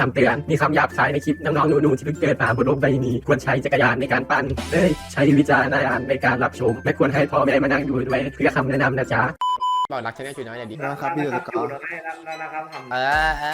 คำเตือนมีคำหยาบคายในคลิปน้องๆหนูๆที่เพิ่งเกิดมาบนโลกใบนี้ ควรใช้จักรยานในการปั่นเอ้ยใช้วิจารณญาณในการรับชม ไม่ควรให้พ่อแม่มานั่งดูด้วยเพื่อคำแนะนำนะจ๊ะ บอกรักฉันได้จุดน้อยอย่าดีนะครับพี่ตุกอยู่แล้วแล้วนะครับทำเออเอ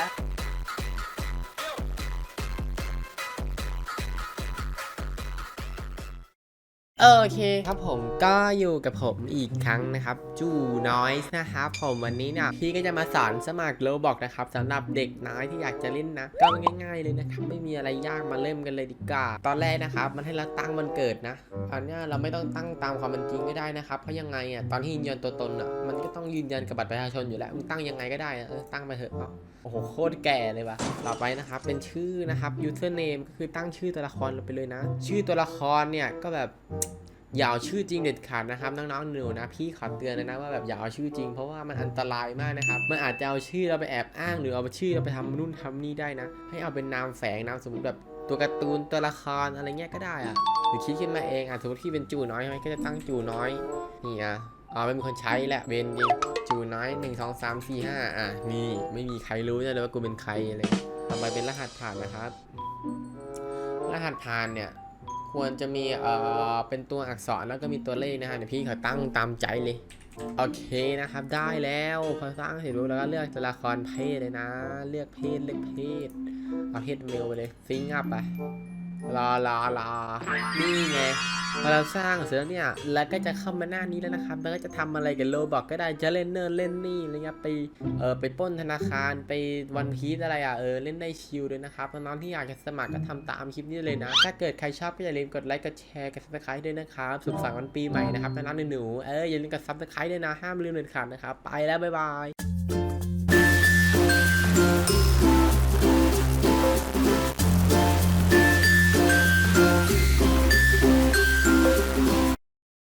โอเคครับผมก็อยู่กับผมอีกครั้งนะครับ จูน้อยนะครับผมวันนี้เนี่ยพี่ก็จะมาสอนสมัครโลบอกนะครับสำหรับเด็กน้อยที่อยากจะเล่นนะ ก็ง่ายๆเลยนะครับไม่มีอะไรยากมาเริ่มกันเลยดีกว่าตอนแรกนะครับ มันให้เราตั้งวันเกิดนะอันเนี้ยเราไม่ต้องตั้งตามความเป็นจริงก็ได้นะครับเพราะยังไงอะตอนที่ยืนยันตัวตนอะมันก็ ยืนยันกับบัตรประชาชนอยู่แล้วมึงตั้งยังไงก็ได้อะเออตั้งไปเถอะเอาโอ้โหโคตรแก่เลยว่ะต่อไปนะครับเป็นชื่อนะครับ username ก็คือตั้งชื่อตัวละครลงไปเลยนะ ชื่อตัวละครเนี่ยก็แบบอย่าเอาชื่อจริงเด็ดขาดนะครับน้องๆหนูนะพี่ขอเตือนเลยนะว่าแบบอย่าเอาชื่อจริง เพราะว่ามันอันตรายมากนะครับมันอาจจะเอาชื่อเราไปแอบอ้าง หรือเอาชื่อเราไปทำนู่นทำนี่ได้นะ ให้เอาเป็นนามแฝงนามสมมติแบบตัวการ์ตูนตัวละครอะไรเงี้ยก็ได้อะหรือคิดขึ้นมาเองอะสมมติพี่เป็นจูน้อยใช่ไหมก็จะตั้งจูน้อยนี่อะ อ๋อไม่มีคนใช้แหละเวนจริงจูน้อยหนึ่งสองสามสี่ห้าอะ นี่ไม่มีใครรู้เลยว่ากูเป็นใครอะไรต่อไปเป็นรหัสผ่านนะครับ รหัสผ่านเนี่ย ควรจะมีเอ่อเป็นตัวอักษรแล้วก็มีตัวเลขนะฮะเดี๋ยวพี่เขาตั้งตามใจเลย โอเคนะครับ ได้แล้วพอสร้างเสร็จปุ๊บแล้วก็เลือกตัวละครเพศเลยนะ เลือกเพศเลือกเพศเอาเพศเมลไปเลยฟิงอัพไป รอรอรอนี่ไงพอเราสร้างเสร็จแล้วเนี่ย แล้วก็จะเข้ามาหน้านี้แล้วนะครับ แล้วก็จะทำอะไรกับโลบอกก็ได้ จะเล่นเนินเล่นนี่อะไรเงี้ย ไป เออไปป้นธนาคาร ไปวันพีซอะไรอะ เออ เล่นได้ชิลเลยนะครับ น้องๆที่อยากจะสมัครก็ทำตามคลิปนี้เลยนะ ถ้าเกิดใครชอบก็อย่าลืมกดไลค์ กดแชร์ กดซับสไครต์ด้วยนะครับ สุขสันต์วันปีใหม่นะครับน้องๆหนูๆเออ อย่าลืมกดซับสไครต์ด้วยนะ ห้ามลืมเด็ดขาดนะครับ ไปแล้วบ๊ายบาย